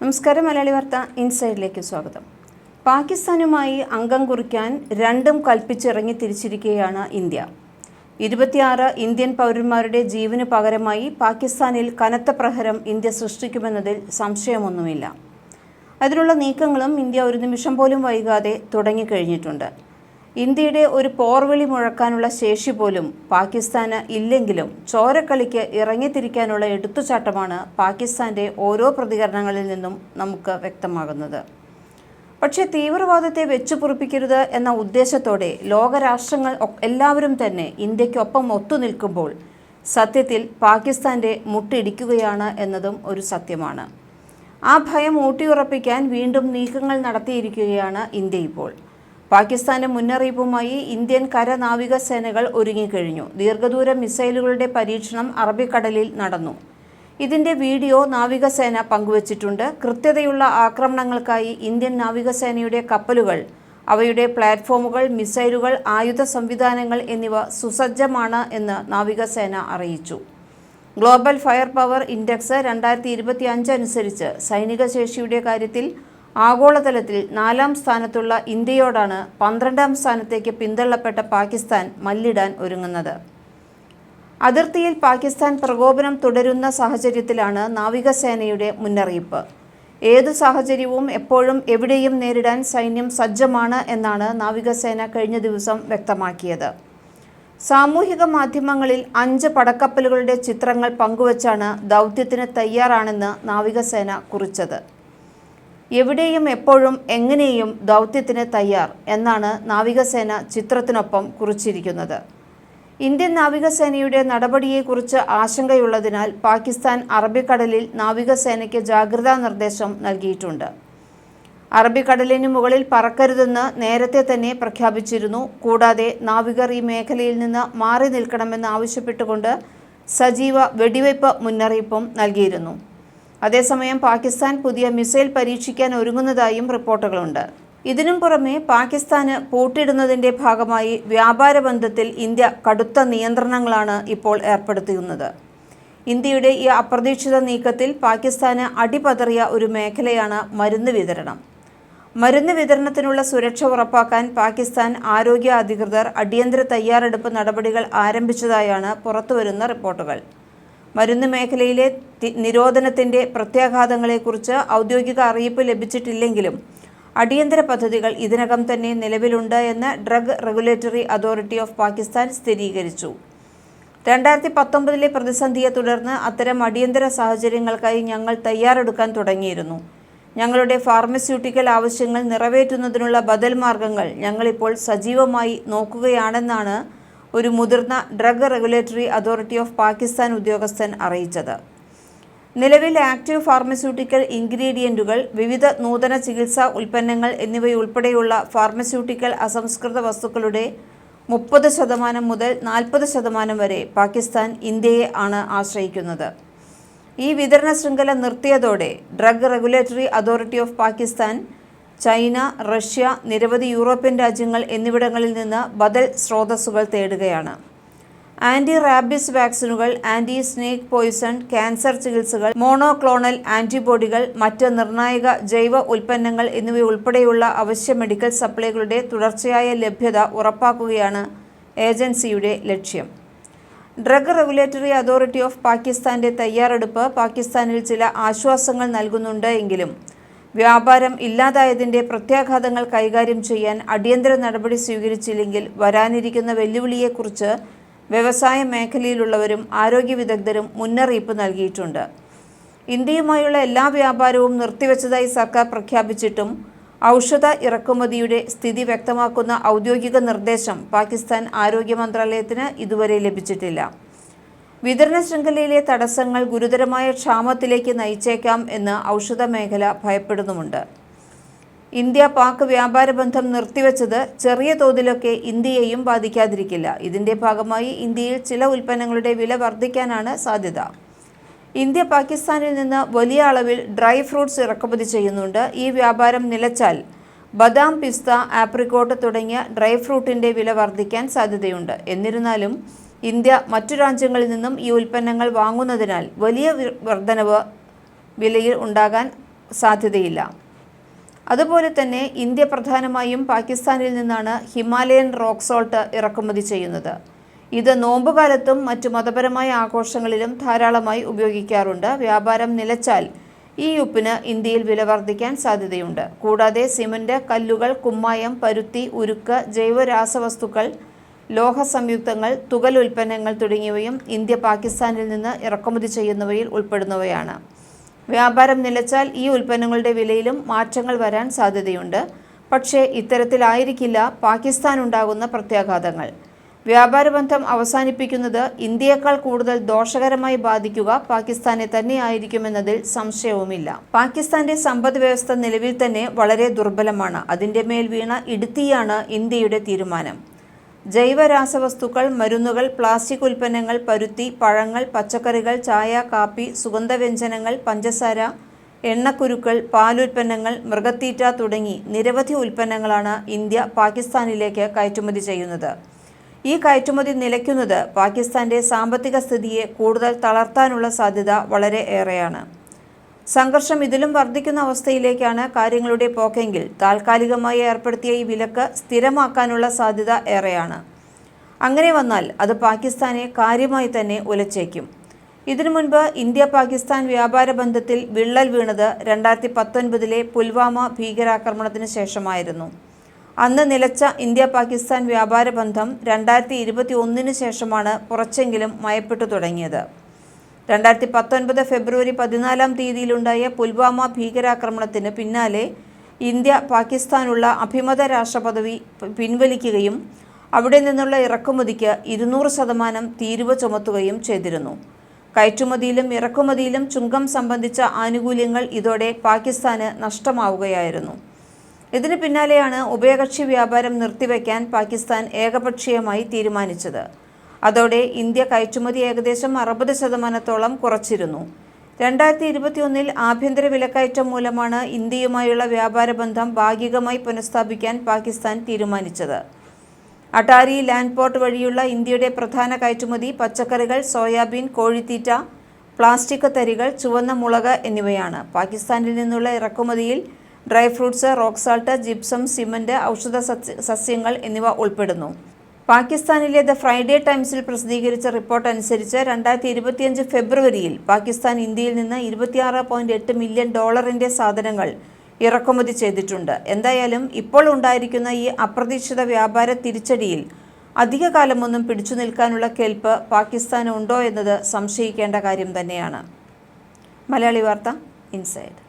നമസ്കാരം മലയാളി വാർത്ത ഇൻസൈഡിലേക്ക് സ്വാഗതം. പാകിസ്ഥാനുമായി അംഗം കുറിക്കാൻ രണ്ടും കൽപ്പിച്ചിറങ്ങി തിരിച്ചിരിക്കുകയാണ് ഇന്ത്യ. ഇരുപത്തിയാറ് ഇന്ത്യൻ പൗരന്മാരുടെ ജീവന് പകരമായി പാകിസ്ഥാനിൽ കനത്ത പ്രഹരം ഇന്ത്യ സൃഷ്ടിക്കുമെന്നതിൽ സംശയമൊന്നുമില്ല. അതിനുള്ള നീക്കങ്ങളും ഇന്ത്യ ഒരു നിമിഷം പോലും വൈകാതെ തുടങ്ങിക്കഴിഞ്ഞിട്ടുണ്ട്. ഇന്ത്യയുടെ ഒരു പോർവിളി മുഴക്കാനുള്ള ശേഷി പോലും പാകിസ്ഥാന് ഇല്ലെങ്കിലും ചോരക്കളിക്ക് ഇറങ്ങിത്തിരിക്കാനുള്ള എടുത്തുചാട്ടമാണ് പാകിസ്ഥാന്റെ ഓരോ പ്രതികരണങ്ങളിൽ നിന്നും നമുക്ക് വ്യക്തമാകുന്നത്. പക്ഷേ തീവ്രവാദത്തെ വെച്ചുപൊറിപ്പിക്കരുത് എന്ന ഉദ്ദേശത്തോടെ ലോകരാഷ്ട്രങ്ങൾ എല്ലാവരും തന്നെ ഇന്ത്യക്കൊപ്പം ഒത്തുനിൽക്കുമ്പോൾ സത്യത്തിൽ പാകിസ്ഥാന്റെ മുട്ടിടിക്കുകയാണ് എന്നതും ഒരു സത്യമാണ്. ആ ഭയം ഊട്ടിയുറപ്പിക്കാൻ വീണ്ടും നീക്കങ്ങൾ നടത്തിയിരിക്കുകയാണ് ഇന്ത്യ ഇപ്പോൾ. പാകിസ്ഥാന്റെ മുന്നറിയിപ്പുമായി ഇന്ത്യൻ കരനാവിക സേനകൾ ഒരുങ്ങിക്കഴിഞ്ഞു. ദീർഘദൂര മിസൈലുകളുടെ പരീക്ഷണം അറബിക്കടലിൽ നടന്നു. ഇതിന്റെ വീഡിയോ നാവികസേന പങ്കുവച്ചിട്ടുണ്ട്. കൃത്യതയുള്ള ആക്രമണങ്ങൾക്കായി ഇന്ത്യൻ നാവികസേനയുടെ കപ്പലുകൾ അവയുടെ പ്ലാറ്റ്ഫോമുകൾ മിസൈലുകൾ ആയുധ സംവിധാനങ്ങൾ എന്നിവ സുസജ്ജമാണ് എന്ന് നാവികസേന അറിയിച്ചു. ഗ്ലോബൽ ഫയർ പവർ ഇൻഡെക്സ് രണ്ടായിരത്തി ഇരുപത്തി അനുസരിച്ച് സൈനിക ശേഷിയുടെ കാര്യത്തിൽ ആഗോളതലത്തിൽ നാലാം സ്ഥാനത്തുള്ള ഇന്ത്യയോടാണ് പന്ത്രണ്ടാം സ്ഥാനത്തേക്ക് പിന്തള്ളപ്പെട്ട പാകിസ്ഥാൻ മല്ലിടാൻ ഒരുങ്ങുന്നത്. അതിർത്തിയിൽ പാകിസ്ഥാൻ പ്രകോപനം തുടരുന്ന സാഹചര്യത്തിലാണ് നാവികസേനയുടെ മുന്നറിയിപ്പ്. ഏതു സാഹചര്യവും എപ്പോഴും എവിടെയും നേരിടാൻ സൈന്യം സജ്ജമാണ് എന്നാണ് നാവികസേന കഴിഞ്ഞ ദിവസം വ്യക്തമാക്കിയത്. സാമൂഹിക മാധ്യമങ്ങളിൽ അഞ്ച് പടക്കപ്പലുകളുടെ ചിത്രങ്ങൾ പങ്കുവച്ചാണ് ദൗത്യത്തിന് തയ്യാറാണെന്ന് നാവികസേന കുറിച്ചത്. എവിടെയും എപ്പോഴും എങ്ങനെയും ദൗത്യത്തിന് തയ്യാർ എന്നാണ് നാവികസേന ചിത്രത്തിനൊപ്പം കുറിച്ചിരിക്കുന്നത്. ഇന്ത്യൻ നാവികസേനയുടെ നടപടിയെക്കുറിച്ച് ആശങ്കയുള്ളതിനാൽ പാകിസ്ഥാൻ അറബിക്കടലിൽ നാവികസേനയ്ക്ക് ജാഗ്രതാ നിർദ്ദേശം നൽകിയിട്ടുണ്ട്. അറബിക്കടലിന് മുകളിൽ പറക്കരുതെന്ന് നേരത്തെ തന്നെ പ്രഖ്യാപിച്ചിരുന്നു. കൂടാതെ നാവികർ ഈ മേഖലയിൽ നിന്ന് മാറി നിൽക്കണമെന്ന് ആവശ്യപ്പെട്ടുകൊണ്ട് സജീവ വെടിവയ്പ് മുന്നറിയിപ്പും നൽകിയിരുന്നു. അതേസമയം പാകിസ്ഥാൻ പുതിയ മിസൈൽ പരീക്ഷിക്കാൻ ഒരുങ്ങുന്നതായും റിപ്പോർട്ടുകളുണ്ട്. ഇതിനും പുറമെ പാകിസ്ഥാന് പൂട്ടിടുന്നതിന്റെ ഭാഗമായി വ്യാപാര ബന്ധത്തിൽ ഇന്ത്യ കടുത്ത നിയന്ത്രണങ്ങളാണ് ഇപ്പോൾ ഏർപ്പെടുത്തിയിരുന്നത് ഇന്ത്യയുടെ ഈ അപ്രതീക്ഷിത നീക്കത്തിൽ പാകിസ്ഥാന് അടിപതറിയ ഒരു മേഖലയാണ് മരുന്ന് വിതരണം. മരുന്ന് വിതരണത്തിനുള്ള സുരക്ഷ ഉറപ്പാക്കാൻ പാകിസ്ഥാൻ ആരോഗ്യ അധികൃതർ അടിയന്തര തയ്യാറെടുപ്പ് നടപടികൾ ആരംഭിച്ചതായാണ് പുറത്തുവരുന്ന റിപ്പോർട്ടുകൾ. മരുന്ന് മേഖലയിലെ നിരോധനത്തിന്റെ പ്രത്യാഘാതങ്ങളെക്കുറിച്ച് ഔദ്യോഗിക അറിയിപ്പ് ലഭിച്ചിട്ടില്ലെങ്കിലും അടിയന്തര പദ്ധതികൾ ഇതിനകം തന്നെ നിലവിലുണ്ട് എന്ന് Drug Regulatory Authority of Pakistan സ്ഥിരീകരിച്ചു. രണ്ടായിരത്തി പത്തൊമ്പതിലെ പ്രതിസന്ധിയെ തുടർന്ന് അത്തരം അടിയന്തര സാഹചര്യങ്ങൾക്കായി ഞങ്ങൾ തയ്യാറെടുക്കാൻ തുടങ്ങിയിരുന്നു. ഞങ്ങളുടെ ഫാർമസ്യൂട്ടിക്കൽ ആവശ്യങ്ങൾ നിറവേറ്റുന്നതിനുള്ള ബദൽ മാർഗങ്ങൾ ഞങ്ങളിപ്പോൾ സജീവമായി നോക്കുകയാണെന്നാണ് ഒരു മുതിർന്ന Drug Regulatory Authority of Pakistan ഉദ്യോഗസ്ഥൻ അറിയിച്ചത്. നിലവിൽ ആക്റ്റീവ് ഫാർമസ്യൂട്ടിക്കൽ ഇൻഗ്രീഡിയന്റുകൾ വിവിധ നൂതന ചികിത്സാ ഉൽപ്പന്നങ്ങൾ എന്നിവയുൾപ്പെടെയുള്ള ഫാർമസ്യൂട്ടിക്കൽ അസംസ്കൃത വസ്തുക്കളുടെ മുപ്പത് ശതമാനം മുതൽ നാൽപ്പത് ശതമാനം വരെ പാകിസ്ഥാൻ ഇന്ത്യയെ ആണ് ആശ്രയിക്കുന്നത്. ഈ വിതരണ ശൃംഖല നിർത്തിയതോടെ Drug Regulatory Authority of Pakistan China Russia നിരവധി യൂറോപ്യൻ രാജ്യങ്ങൾ എന്നിവിടങ്ങളിൽ നിന്ന് ബദൽ സ്രോതസ്സുകൾ തേടുകയാണ്. ആന്റി റാബിസ് വാക്സിനുകൾ ആന്റി സ്നേക്ക് പോയിസൺ ക്യാൻസർ ചികിത്സകൾ മോണോക്ലോണൽ ആന്റിബോഡികൾ മറ്റ് നിർണായക ജൈവ ഉൽപ്പന്നങ്ങൾ എന്നിവയുൾപ്പെടെയുള്ള അവശ്യ മെഡിക്കൽ സപ്ലൈകളുടെ തുടർച്ചയായ ലഭ്യത ഉറപ്പാക്കുകയാണ് ഏജൻസിയുടെ ലക്ഷ്യം. ഡ്രഗ് റെഗുലേറ്ററി അതോറിറ്റി ഓഫ് പാകിസ്ഥാന്റെ തയ്യാറെടുപ്പ് പാകിസ്ഥാനിൽ ചില ആശ്വാസങ്ങൾ നൽകുന്നുണ്ട് എങ്കിലും വ്യാപാരം ഇല്ലാതായതിന്റെ പ്രത്യാഘാതങ്ങൾ കൈകാര്യം ചെയ്യാൻ അടിയന്തര നടപടി സ്വീകരിച്ചില്ലെങ്കിൽ വരാനിരിക്കുന്ന വെല്ലുവിളിയെക്കുറിച്ച് വ്യവസായ മേഖലയിലുള്ളവരും ആരോഗ്യ വിദഗ്ധരും മുന്നറിയിപ്പ് നൽകിയിട്ടുണ്ട്. ഇന്ത്യയുമായുള്ള എല്ലാ വ്യാപാരവും നിർത്തിവെച്ചതായി സർക്കാർ പ്രഖ്യാപിച്ചിട്ടും ഔഷധ ഇറക്കുമതിയുടെ സ്ഥിതി വ്യക്തമാക്കുന്ന ഔദ്യോഗിക നിർദ്ദേശം പാകിസ്ഥാൻ ആരോഗ്യ മന്ത്രാലയത്തിന് ഇതുവരെ ലഭിച്ചിട്ടില്ല. വിതരണ ശൃംഖലയിലെ തടസ്സങ്ങൾ ഗുരുതരമായ ക്ഷാമത്തിലേക്ക് നയിച്ചേക്കാം എന്ന് ഔഷധ മേഖല ഭയപ്പെടുന്നുമുണ്ട്. ഇന്ത്യ പാക് വ്യാപാര ബന്ധം നിർത്തിവെച്ചത് ചെറിയ തോതിലൊക്കെ ഇന്ത്യയെയും ബാധിക്കാതിരിക്കില്ല. ഇതിന്റെ ഭാഗമായി ഇന്ത്യയിൽ ചില ഉൽപ്പന്നങ്ങളുടെ വില വർദ്ധിക്കാനാണ് സാധ്യത. ഇന്ത്യ പാകിസ്ഥാനിൽ നിന്ന് വലിയ അളവിൽ ഡ്രൈ ഫ്രൂട്ട്സ് ഇറക്കുമതി ചെയ്യുന്നുണ്ട്. ഈ വ്യാപാരം നിലച്ചാൽ ബദാം പിസ്ത ആപ്രിക്കോട്ട് തുടങ്ങിയ ഡ്രൈ ഫ്രൂട്ടിന്റെ വില വർദ്ധിക്കാൻ സാധ്യതയുണ്ട്. എന്നിരുന്നാലും ഇന്ത്യ മറ്റു രാജ്യങ്ങളിൽ നിന്നും ഈ ഉൽപ്പന്നങ്ങൾ വാങ്ങുന്നതിനാൽ വലിയ വർധനവ് വിലയിൽ ഉണ്ടാകാൻ സാധ്യതയില്ല. അതുപോലെ തന്നെ ഇന്ത്യ പ്രധാനമായും പാകിസ്ഥാനിൽ നിന്നാണ് ഹിമാലയൻ റോക്ക് സോൾട്ട് ഇറക്കുമതി ചെയ്യുന്നത്. ഇത് നോമ്പുകാലത്തും മറ്റു മതപരമായ ആഘോഷങ്ങളിലും ധാരാളമായി ഉപയോഗിക്കാറുണ്ട്. വ്യാപാരം നിലച്ചാൽ ഈ ഉപ്പിന് ഇന്ത്യയിൽ വില വർദ്ധിക്കാൻ സാധ്യതയുണ്ട്. കൂടാതെ സിമന്റ് കല്ലുകൾ കുമ്മായം പരുത്തി ഉരുക്ക് ജൈവരാസവസ്തുക്കൾ ലോഹ സംയുക്തങ്ങൾ തുകൽ ഉൽപ്പന്നങ്ങൾ തുടങ്ങിയവയും ഇന്ത്യ പാകിസ്ഥാനിൽ നിന്ന് ഇറക്കുമതി ചെയ്യുന്നവയിൽ ഉൾപ്പെടുന്നവയാണ്. വ്യാപാരം നിലച്ചാൽ ഈ ഉൽപ്പന്നങ്ങളുടെ വിലയിലും മാറ്റങ്ങൾ വരാൻ സാധ്യതയുണ്ട്. പക്ഷേ ഇത്തരത്തിലായിരിക്കില്ല പാകിസ്ഥാൻ ഉണ്ടാകുന്ന പ്രത്യാഘാതങ്ങൾ. വ്യാപാരബന്ധം അവസാനിപ്പിക്കുന്നത് ഇന്ത്യയേക്കാൾ കൂടുതൽ ദോഷകരമായി ബാധിക്കുക പാകിസ്ഥാനെ തന്നെയായിരിക്കുമെന്നതിൽ സംശയവുമില്ല. പാകിസ്ഥാന്റെ സമ്പദ് വ്യവസ്ഥ നിലവിൽ തന്നെ വളരെ ദുർബലമാണ്. അതിന്റെ മേൽ വീണ ഇടുത്തിയാണ് ഇന്ത്യയുടെ തീരുമാനം. ജൈവ രാസവസ്തുക്കൾ മരുന്നുകൾ പ്ലാസ്റ്റിക് ഉൽപ്പന്നങ്ങൾ പരുത്തി പഴങ്ങൾ പച്ചക്കറികൾ ചായ കാപ്പി സുഗന്ധവ്യഞ്ജനങ്ങൾ പഞ്ചസാര എണ്ണക്കുരുക്കൾ പാലുൽപ്പന്നങ്ങൾ മൃഗത്തീറ്റ തുടങ്ങി നിരവധി ഉൽപ്പന്നങ്ങളാണ് ഇന്ത്യ പാകിസ്ഥാനിലേക്ക് കയറ്റുമതി ചെയ്യുന്നത്. ഈ കയറ്റുമതി നിലയ്ക്കുന്നത് പാകിസ്ഥാന്റെ സാമ്പത്തിക സ്ഥിതിയെ കൂടുതൽ തളർത്താനുള്ള സാധ്യത വളരെ ഏറെയാണ്. സംഘർഷം ഇതിലും വർദ്ധിക്കുന്ന അവസ്ഥയിലേക്കാണ് കാര്യങ്ങളുടെ പോക്കെങ്കിൽ താൽക്കാലികമായി ഏർപ്പെടുത്തിയ ഈ വിലക്ക് സ്ഥിരമാക്കാനുള്ള സാധ്യത ഏറെയാണ്. അങ്ങനെ വന്നാൽ അത് പാകിസ്ഥാനെ കാര്യമായി തന്നെ ഉലച്ചേക്കും ഇതിനു മുൻപ് ഇന്ത്യ പാകിസ്ഥാൻ വ്യാപാര ബന്ധത്തിൽ വിള്ളൽ വീണത് രണ്ടായിരത്തി പത്തൊൻപതിലെ പുൽവാമ ഭീകരാക്രമണത്തിന് ശേഷമായിരുന്നു. അന്ന് നിലച്ച ഇന്ത്യ പാകിസ്ഥാൻ വ്യാപാര ബന്ധം രണ്ടായിരത്തി ഇരുപത്തി ഒന്നിന് ശേഷമാണ് കുറച്ചെങ്കിലും മയപ്പെട്ടു തുടങ്ങിയത്. രണ്ടായിരത്തി പത്തൊൻപത് ഫെബ്രുവരി പതിനാലാം തീയതിയിലുണ്ടായ പുൽവാമ ഭീകരാക്രമണത്തിന് പിന്നാലെ ഇന്ത്യ പാകിസ്ഥാനുള്ള അഭിമത രാഷ്ട്രപദവി പിൻവലിക്കുകയും അവിടെ നിന്നുള്ള ഇറക്കുമതിക്ക് ഇരുന്നൂറ് ശതമാനം തീരുവ ചുമത്തുകയും ചെയ്തിരുന്നു. കയറ്റുമതിയിലും ഇറക്കുമതിയിലും ചുങ്കം സംബന്ധിച്ച ആനുകൂല്യങ്ങൾ ഇതോടെ പാകിസ്ഥാന് നഷ്ടമാവുകയായിരുന്നു. ഇതിന് പിന്നാലെയാണ് ഉഭയകക്ഷി വ്യാപാരം നിർത്തിവെക്കാൻ പാകിസ്ഥാൻ ഏകപക്ഷീയമായി തീരുമാനിച്ചത്. അതോടെ ഇന്ത്യ കയറ്റുമതി ഏകദേശം അറുപത് ശതമാനത്തോളം കുറച്ചിരുന്നു. രണ്ടായിരത്തി ഇരുപത്തിയൊന്നിൽ ആഭ്യന്തര വിലക്കയറ്റം മൂലമാണ് ഇന്ത്യയുമായുള്ള വ്യാപാര ബന്ധം ഭാഗികമായി പുനഃസ്ഥാപിക്കാൻ പാകിസ്ഥാൻ തീരുമാനിച്ചത്. അട്ടാരി ലാൻഡ് പോർട്ട് വഴിയുള്ള ഇന്ത്യയുടെ പ്രധാന കയറ്റുമതി പച്ചക്കറികൾ സോയാബീൻ കോഴിത്തീറ്റ പ്ലാസ്റ്റിക് തരികൾ ചുവന്ന മുളക് എന്നിവയാണ്. പാകിസ്ഥാനിൽ നിന്നുള്ള ഇറക്കുമതിയിൽ dry fruits rock salt gypsum cement ഔഷധ സസ്യ- സസ്യങ്ങൾ എന്നിവ ഉൾപ്പെടുന്നു. പാകിസ്ഥാനിലെ ദ ഫ്രൈഡേ ടൈംസിൽ പ്രസിദ്ധീകരിച്ച റിപ്പോർട്ട് അനുസരിച്ച് രണ്ടായിരത്തി ഇരുപത്തിയഞ്ച് ഫെബ്രുവരിയിൽ പാകിസ്ഥാൻ ഇന്ത്യയിൽ നിന്ന് ഇരുപത്തിയാറ് പോയിന്റ് എട്ട് മില്യൺ ഡോളറിന്റെ സാധനങ്ങൾ ഇറക്കുമതി ചെയ്തിട്ടുണ്ട്. എന്തായാലും ഇപ്പോൾ ഉണ്ടായിരിക്കുന്ന ഈ അപ്രതീക്ഷിത വ്യാപാര തിരിച്ചടിയിൽ അധികകാലമൊന്നും പിടിച്ചു നിൽക്കാനുള്ള കെൽപ്പ് പാകിസ്ഥാന് ഉണ്ടോ എന്നത് സംശയിക്കേണ്ട കാര്യം തന്നെയാണ്. മലയാളി വാർത്ത ഇൻസൈഡ്.